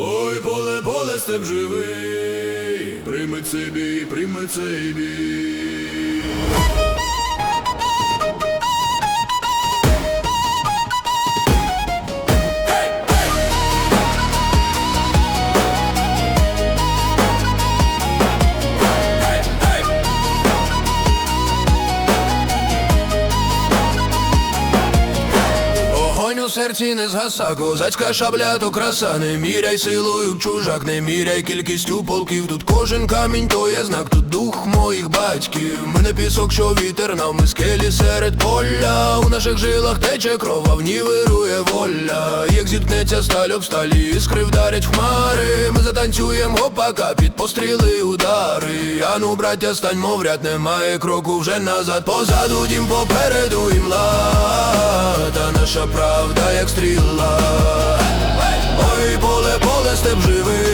Ой, поле, поле, степ живий, прийми цей бій, прийми цей бій. Серці не згаса, козацька шабля то краса, не міряй силою чужак, не міряй кількістю полків. Тут кожен камінь то є знак, тут дух моїх батьків. Мене пісок, що вітер нам ми скелі серед поля. У наших жилах тече кров, а в ній вирує воля. Як зіткнеться сталь об сталі, іскри вдарять в хмари. Ми затанцюєм гопака під постріли удари. Ану, браття, стань, мов ряд, немає кроку вже назад. Позаду дім попереду і млада наша правда, як стріла. Ой, поле, поле, степ живий,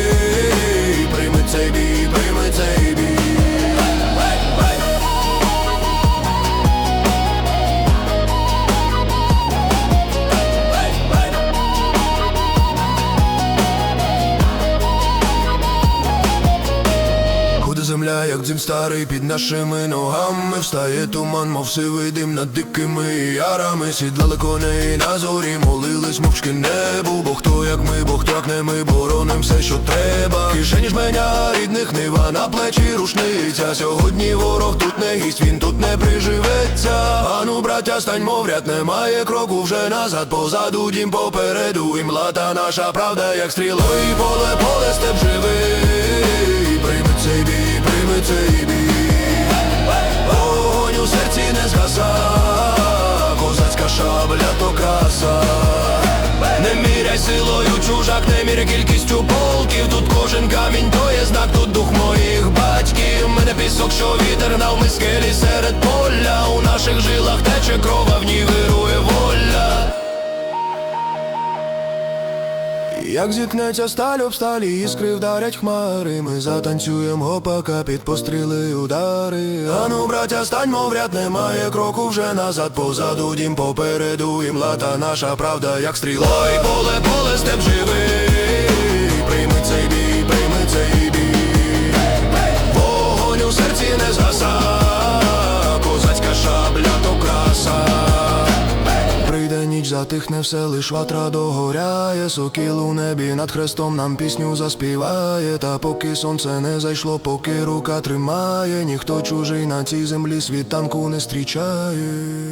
земля, як дзим старий під нашими ногами. Встає туман, мов сивий дим над дикими ярами. Сідлали коней на зорі, молились мовчки небу. Бо хто як ми, бо хто як не ми, бороним все, що треба. Кишені жменя рідних нива на плечі рушниця. Сьогодні ворог тут не гість, він тут не приживеться. Ану, браття, стань, мов ряд, немає кроку. Вже назад Позаду дім попереду, і млата наша правда, як стріло І поле, поле, степ живий кількістю полків. Тут кожен камінь то є знак, тут дух моїх батьків. Мене пісок, що вітер гнав, скелі серед поля. У наших жилах тече кров, а в ній вирує воля. Як зіткнеться сталь об сталі, іскри вдарять хмари, ми затанцюємо гопака під постріли удари. Ану, браття, стань, мов ряд, немає кроку вже назад, позаду дім попереду, і млата наша правда, як стріла. Ой, поле, поле, степ живий, прийми цей бій, прийми цей бій. Вогонь у серці не згаса, козацька шабля то краса. Прийде ніч, затихне все, лиш ватра догоряє, сокіл у небі над хрестом нам пісню заспіває. Та поки сонце не зайшло, поки рука тримає, ніхто чужий на цій землі світанку не зустрічає.